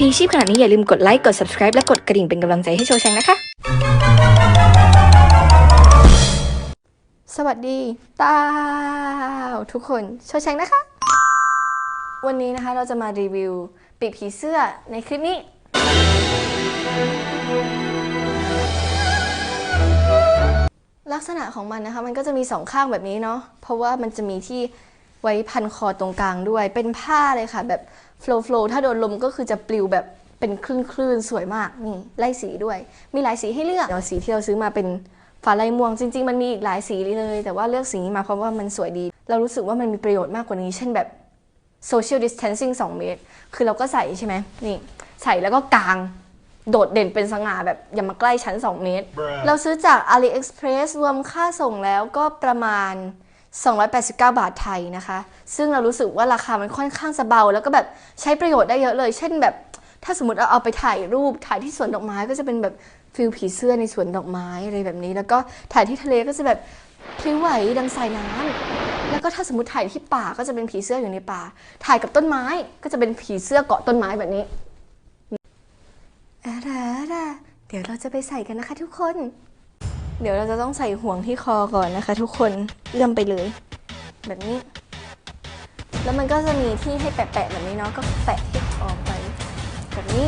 พีชีพขนาดนี้อย่าลืมกดไลค์ กด subscribe และกดกระดิ่งเป็นกำลังใจให้โชว์แชงนะคะ สวัสดีตาวทุกคนโชว์แชงนะคะ วันนี้นะคะเราจะมารีวิวปีกผีเสื้อในคลิปนี้ลักษณะของมันนะคะ มันก็จะมีสองข้างแบบนี้เนาะเพราะว่ามันจะมีที่ ไว้พันคอตรงกลางด้วย เป็นผ้าเลยค่ะ แบบโฟล์ฟลถ้าโดนลมก็คือจะปลิวแบบเป็นคลื่นคลื่นๆสวยมากนี่ไล่สีด้วย มีหลายสีให้เลือกเดี๋ยวสีที่เราซื้อมาเป็นฟ้าลายม่วงจริง ๆ มันมีอีกหลายสีเลย แต่ว่าเลือกสีนี้มาเพราะว่ามันสวยดี เรารู้สึกว่ามันมีประโยชน์มากกว่านี้ เช่นแบบ social distancing 2 เมตร คือเราก็ใส่ใช่ไหมนี่ใส่แล้วก็กางโดดเด่นเป็นสง่าแบบอย่ามาใกล้ชั้น 2 เมตร เราซื้อจาก AliExpress รวมค่าส่งแล้วก็ประมาณ 289 บาทไทยนะคะ ซึ่งเรารู้สึกว่าราคามันค่อนข้างจะเบา แล้วก็แบบใช้ประโยชน์ได้เยอะเลย เช่นแบบถ้าสมมติเราเอาไปถ่ายรูปถ่ายที่สวนดอกไม้ก็จะเป็นแบบฟิลผีเสื้อในสวนดอกไม้อะไรแบบนี้ แล้วก็ถ่ายที่ทะเลก็จะแบบพลิ้วไหวดังสายน้ำแล้วก็ถ้าสมมติถ่ายที่ป่าก็จะเป็นผีเสื้ออยู่ในป่า ถ่ายกับต้นไม้ก็จะเป็นผีเสื้อเกาะต้นไม้แบบนี้อะระระเดี๋ยวเราจะไปใส่กันนะคะทุกคน เดี๋ยวเราจะต้องใส่ห่วงที่คอก่อนนะคะ ทุกคนเอื้อมไปเลย แบบนี้ แล้วมันก็จะมีที่ให้แปะๆแบบนี้เนาะก็แปะที่คอไป แบบนี้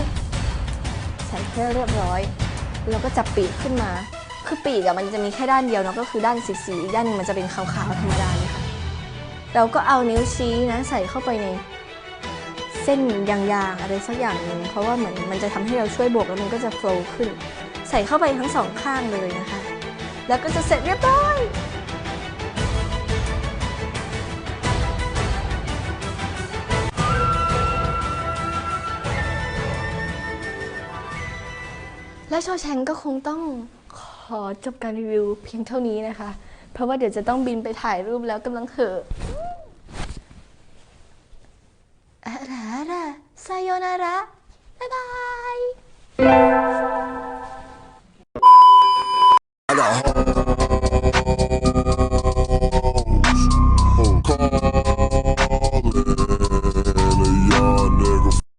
ใส่ให้เรียบร้อยแล้วก็จับปีกขึ้นมา คือปีกอะมันจะมีแค่ด้านเดียวเนาะก็คือด้านสีๆอีกด้านนึงมันจะเป็นขาวๆธรรมดาเลยค่ะเราก็เอานิ้วชี้นะใส่เข้าไปในเส้นยางๆอะไรสักอย่างหนึ่งเพราะว่าเหมือนมันจะทำให้เราช่วยโบกแล้วมันก็จะโฟล์ขึ้น ใส่เข้าไปทั้งสองข้างเลยนะคะ แล้วก็จะเสร็จเรียบร้อยและโชว์แชงก็คงต้องขอจบการรีวิวเพียงเท่านี้นะคะ เพราะว่าเดี๋ยวจะต้องบินไปถ่ายรูปแล้วกำลังเหอะอะระระไซโยนาระ บ๊ายบาย Marrom.